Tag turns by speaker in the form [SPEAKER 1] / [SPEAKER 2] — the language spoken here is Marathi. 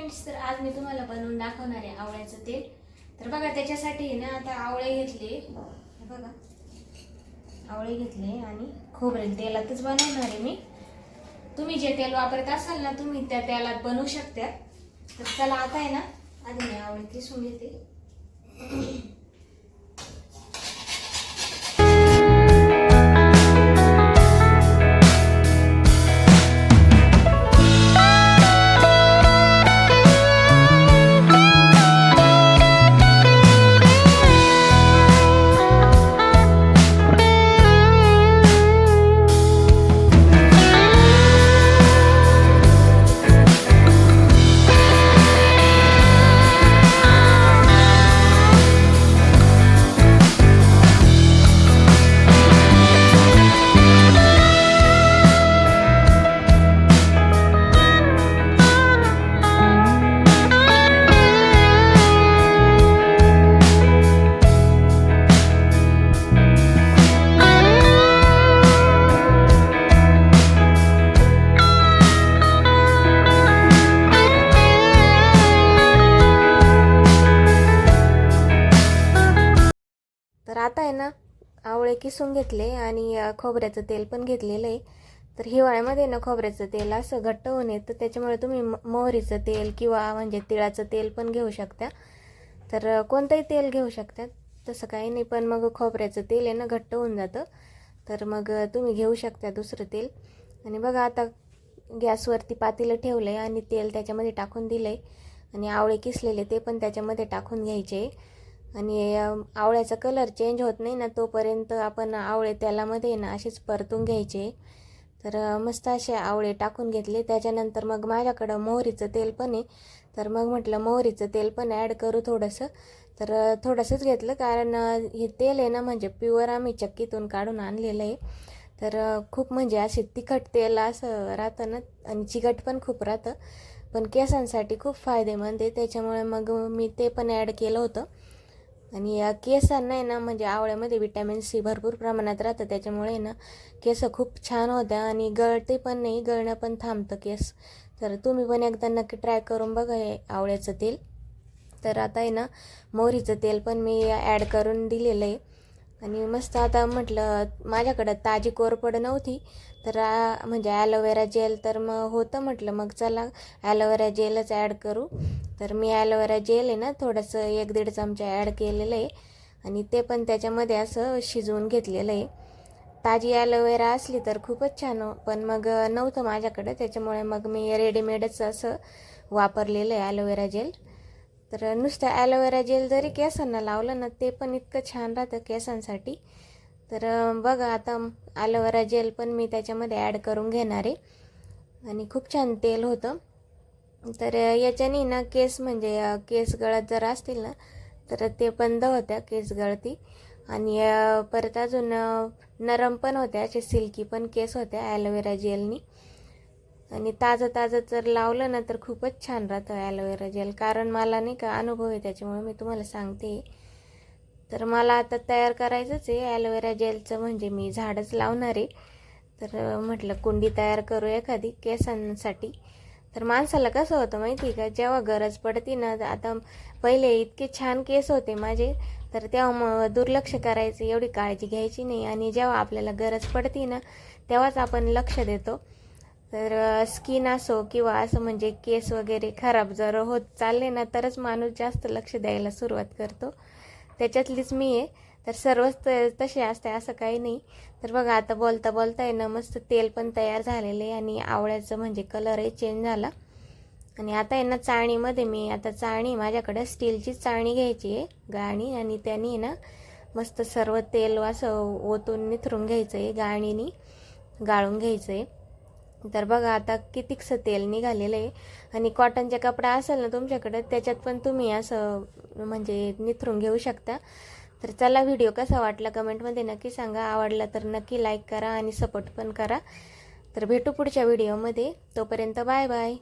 [SPEAKER 1] फ्रेंड्स तर आज मी तुम्हाला बनवून दाखवणार आहे आवळ्याचं तेल. तर बघा त्याच्यासाठी आहे ना आता आवळे घेतले. बघा. आवळे घेतले आणि खोबरेल तेलातच बनवणार आहे मी. तुम्ही जे तेल वापरत असाल ना तुम्ही त्या तेलात बनवू शकता. तर चला आता आहे ना आधी मी आवळे किसून घेते. आता आहे ना आवळे किसून घेतले आणि खोबऱ्याचं तेल पण घेतलेलं आहे. तर हिवाळ्यामध्ये ना खोबऱ्याचं तेल असं घट्ट होऊन येतं त्याच्यामुळे तुम्ही म- मोहरीचं तेल किंवा म्हणजे तिळाचं तेल पण घेऊ शकता. तर कोणतंही तेल घेऊ शकता तसं काही नाही पण मग खोबऱ्याचं तेल आहे ना घट्ट होऊन जातं. तर मग तुम्ही घेऊ शकता दुसरं तेल. आणि बघा आता गॅसवरती पातेलं ठेवलं आहे आणि तेल त्याच्यामध्ये टाकून दिलं आहे आणि आवळे किसलेले ते पण त्याच्यामध्ये टाकून घ्यायचे. आणि आवळ्याचा कलर चेंज होत नाही ना तोपर्यंत आपण आवळे तेलामध्ये ना असेच परतून घ्यायचे. तर मस्त असे आवळे टाकून घेतले. त्याच्यानंतर मग माझ्याकडं मोहरीचं तेल पण आहे. तर मग म्हटलं मोहरीचं तेल पण ॲड करू थोडंसं. तर थोडंसंच घेतलं कारण हे तेल आहे ना म्हणजे प्युअर आम्ही चक्कीतून काढून आणलेलं आहे. तर खूप म्हणजे असे तिखट तेल असं राहतं ना आणि चिकट पण खूप राहतं. पण केसांसाठी खूप फायदेमंद आहे. त्याच्यामुळे मग मी ते पण ॲड केलं होतं. आणि या केसांना आहे ना म्हणजे आवळ्यामध्ये विटॅमिन सी भरपूर प्रमाणात राहतं. त्याच्यामुळे ना केस खूप छान होत्या आणि गळते पण नाही गळणं पण थांबतं केस. तर तुम्ही पण एकदा नक्की ट्राय करून बघा हे आवळ्याचं तेल. तर आता आहे ना मोहरीचं तेल पण मी ॲड करून दिलेलं आहे. आणि मस्त आता म्हटलं माझ्याकडं ताजी कोरपड नव्हती तर म्हणजे ॲलोवेरा जेल तर मग होतं म्हटलं मग चला ॲलोवेरा जेलच ॲड करू. तर मी ॲलोवेरा जेल आहे ना थोडंसं एक दीड चमचा ॲड केलेलं आहे. आणि ते पण त्याच्यामध्ये असं शिजवून घेतलेलं आहे. ताजी ॲलोवेरा असली तर खूपच छान हो पण मग नव्हतं माझ्याकडं त्याच्यामुळे मग मी रेडीमेडच असं वापरलेलं आहे ॲलोवेरा जेल तर नुसतं ॲलोवेरा जेल जरी केसांना लावलं ना ते पण इतकं छान राहतं केसांसाठी. तर बघा आता ॲलोवेरा जेल पण मी त्याच्यामध्ये ॲड करून घेणार आहे. आणि खूप छान तेल होतं. तर याच्याने ना केस म्हणजे केस गळत जर असतील ना तर ते बंद होत्या केस गळती. आणि परत अजून नरम पण होत्या असे सिल्की पण केस होत्या ॲलोवेरा जेलनी आणि ताजं ताजं जर लावलं ना तर खूपच छान राहतं ॲलोवेरा जेल कारण मला नाही का अनुभव आहे त्याच्यामुळे मी तुम्हाला सांगते. तर मला आता तयार करायचंच आहे ॲलोवेरा जेलचं म्हणजे मी झाडच लावणार आहे. तर म्हटलं कुंडी तयार करू एखादी केसांसाठी. तर माणसाला कसं होतं माहिती आहे का? जेव्हा गरज पडते ना आता पहिले इतके छान केस होते माझे. तर तेव्हा मग दुर्लक्ष करायचं एवढी काळजी घ्यायची नाही. आणि जेव्हा आपल्याला गरज पडते ना तेव्हाच आपण लक्ष देतो. तर स्किन असो किंवा असं म्हणजे केस वगैरे खराब जर होत चालले ना तरच माणूस जास्त लक्ष द्यायला सुरुवात करतो. त्याच्यातलीच मी आहे. तर सर्वच त- तसे असते असं काही नाही. तर बघा आता बोलता बोलता आहे ना मस्त तेल पण तयार झालेलं आहे आणि आवळ्याचं म्हणजे कलरही चेंज झाला. आणि आता आहे ना चाळणीमध्ये मी आता चाळणी माझ्याकडे स्टीलची चाळणी घ्यायची आहे गाणी. आणि त्याने आहे ना मस्त सर्व तेल असं ओतून निथरून घ्यायचं आहे गाणीनी. गाळून घ्यायचं आहे. तर बघा आता कितीकसं तेल निघालेलं आहे. आणि कॉटनचे कपडा असेल ना तुमच्याकडे त्याच्यात पण तुम्ही असं म्हणजे निथरून घेऊ शकता. तर चला व्हिडिओ कसा वाटला कमेंटमध्ये नक्की सांगा. आवडला तर नक्की लाईक करा आणि सपोर्ट पण करा. तर भेटू पुढच्या व्हिडिओमध्ये तोपर्यंत बाय बाय